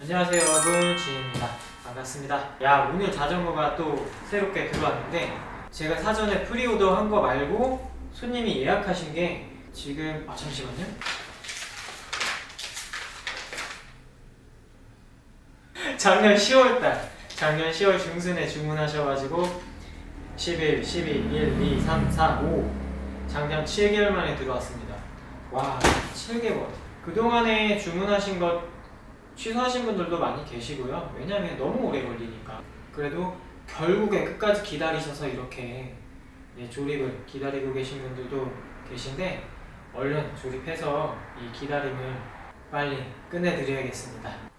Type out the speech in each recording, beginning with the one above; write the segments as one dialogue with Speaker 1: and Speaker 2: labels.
Speaker 1: 안녕하세요 여러분 지혜입니다. 반갑습니다. 야 오늘 자전거가 또 새롭게 들어왔는데 제가 사전에 프리오더 한 거 말고 손님이 예약하신 게 지금 아 잠시만요. 작년 10월달 작년 10월 중순에 주문하셔가지고 11, 12, 1, 2, 3, 4, 5 작년 7개월 만에 들어왔습니다. 와 7개월. 그동안에 주문하신 것 취소하신 분들도 많이 계시고요. 왜냐면 너무 오래 걸리니까. 그래도 결국에 끝까지 기다리셔서 이렇게 예, 조립을 기다리고 계신 분들도 계신데 얼른 조립해서 이 기다림을 빨리 끝내드려야겠습니다.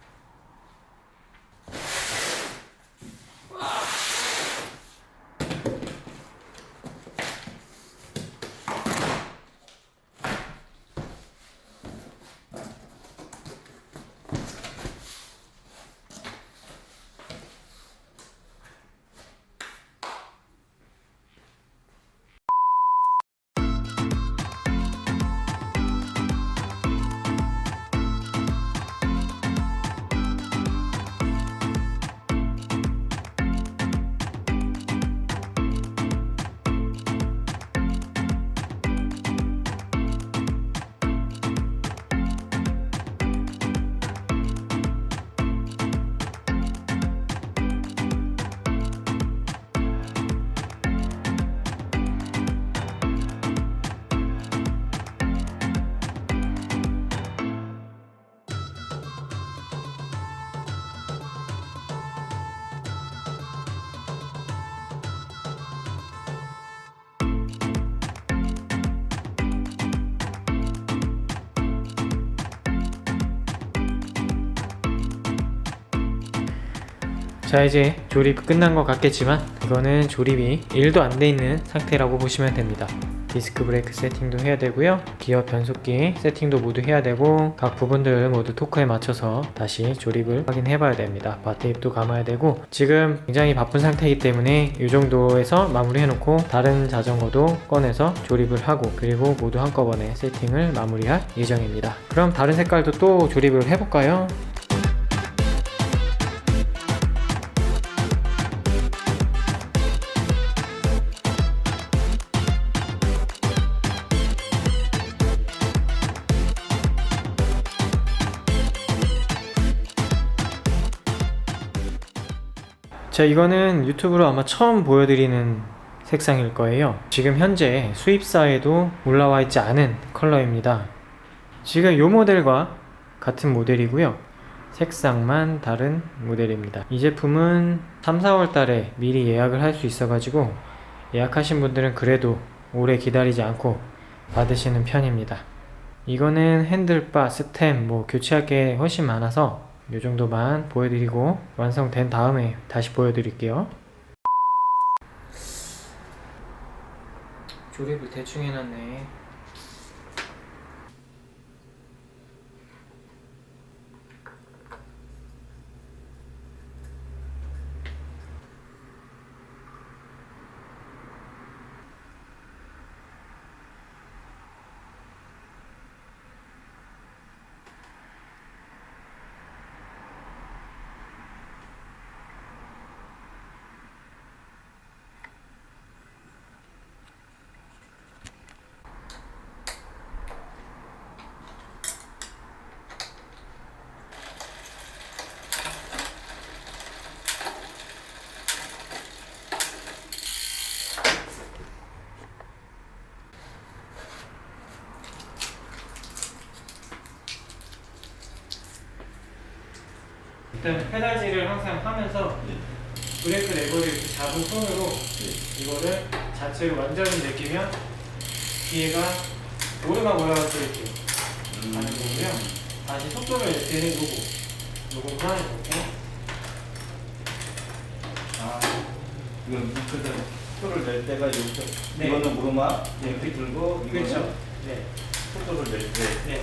Speaker 1: 자 이제 조립 끝난 것 같겠지만 이거는 조립이 1도 안 돼 있는 상태라고 보시면 됩니다. 디스크 브레이크 세팅도 해야 되고요. 기어 변속기 세팅도 모두 해야 되고 각 부분들 모두 토크에 맞춰서 다시 조립을 확인해 봐야 됩니다. 바테입도 감아야 되고 지금 굉장히 바쁜 상태이기 때문에 이 정도에서 마무리 해놓고 다른 자전거도 꺼내서 조립을 하고 그리고 모두 한꺼번에 세팅을 마무리할 예정입니다. 그럼 다른 색깔도 또 조립을 해볼까요? 자 이거는 유튜브로 아마 처음 보여드리는 색상일 거예요. 지금 현재 수입사에도 올라와 있지 않은 컬러입니다. 지금 이 모델과 같은 모델이고요. 색상만 다른 모델입니다. 이 제품은 3, 4월 달에 미리 예약을 할 수 있어 가지고 예약하신 분들은 그래도 오래 기다리지 않고 받으시는 편입니다. 이거는 핸들바, 스템 뭐 교체할 게 훨씬 많아서 이 정도만 보여드리고 완성된 다음에 다시 보여드릴게요. 조립을 대충 해놨네. 일단 페달질을 항상 하면서 브레이크 레버를 이렇게 잡은 손으로 이거를 자체를 완전히 느끼면 뒤에가 오르막 올라갈 때 이렇게 가는 거고요. 다시 속도를 낼 때는 요거 요거만 이렇게
Speaker 2: 아, 이건 그대로 표를 낼 때가 이렇게
Speaker 1: 네.
Speaker 2: 이거는 오르막 이렇게 들고 이거는
Speaker 1: 그렇죠. 네.
Speaker 2: 속도를 낼 때.
Speaker 1: 네.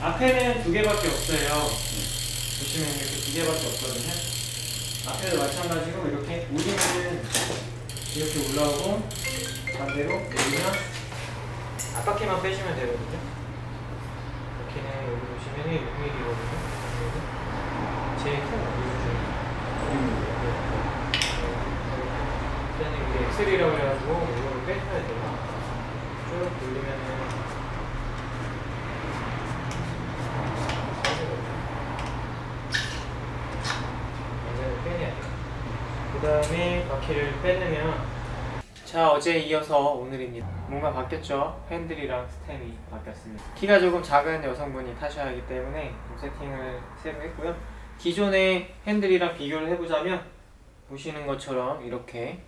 Speaker 1: 앞에는 두 개밖에 없어요. 보시면 이렇게 두 개밖에 없거든요. 앞에도 마찬가지로 이렇게 우리는 이렇게 올라오고 반대로 내리면 앞바퀴만 빼시면 되거든요. 이렇게는 여기 보시면 6mm거든요. 제일 큰 어디죠? 일단은 이게 엑셀이라고 해가지고 이거를 빼줘야 돼요. 쭉 돌리면은 완전히 빼내야 돼요. 그 다음에 바퀴를 빼내면 자 어제 이어서 오늘입니다. 뭔가 바뀌었죠? 핸들이랑 스템이 바뀌었습니다. 키가 조금 작은 여성분이 타셔야 하기 때문에 좀 세팅을 새로 했고요. 기존의 핸들이랑 비교를 해보자면 보시는 것처럼 이렇게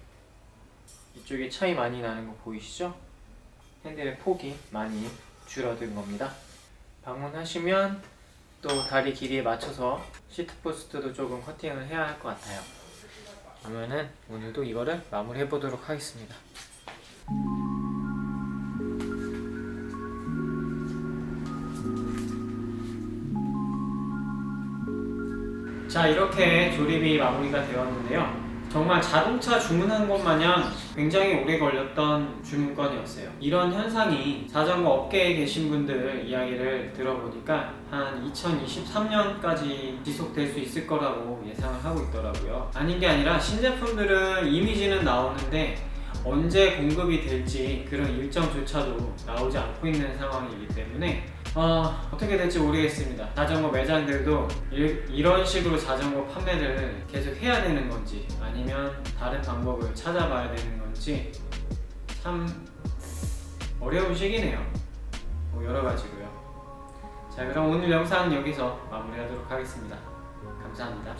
Speaker 1: 이쪽에 차이 많이 나는 거 보이시죠? 핸들의 폭이 많이 줄어든 겁니다. 방문하시면 또 다리 길이에 맞춰서 시트 포스트도 조금 커팅을 해야 할 것 같아요 그러면은 오늘도 이거를 마무리해 보도록 하겠습니다. 자 이렇게 조립이 마무리가 되었는데요. 정말 자동차 주문한 것 마냥 굉장히 오래 걸렸던 주문건이었어요. 이런 현상이 자전거 업계에 계신 분들 이야기를 들어보니까 한 2023년까지 지속될 수 있을 거라고 예상을 하고 있더라고요. 아닌 게 아니라 신제품들은 이미지는 나오는데 언제 공급이 될지 그런 일정조차도 나오지 않고 있는 상황이기 때문에 어, 어떻게 될지 모르겠습니다. 자전거 매장들도 이, 이런 식으로 자전거 판매를 계속 해야 되는 건지 아니면 다른 방법을 찾아봐야 되는 건지 참 어려운 시기네요. 뭐 여러 가지고요. 자 그럼 오늘 영상 여기서 마무리하도록 하겠습니다. 감사합니다.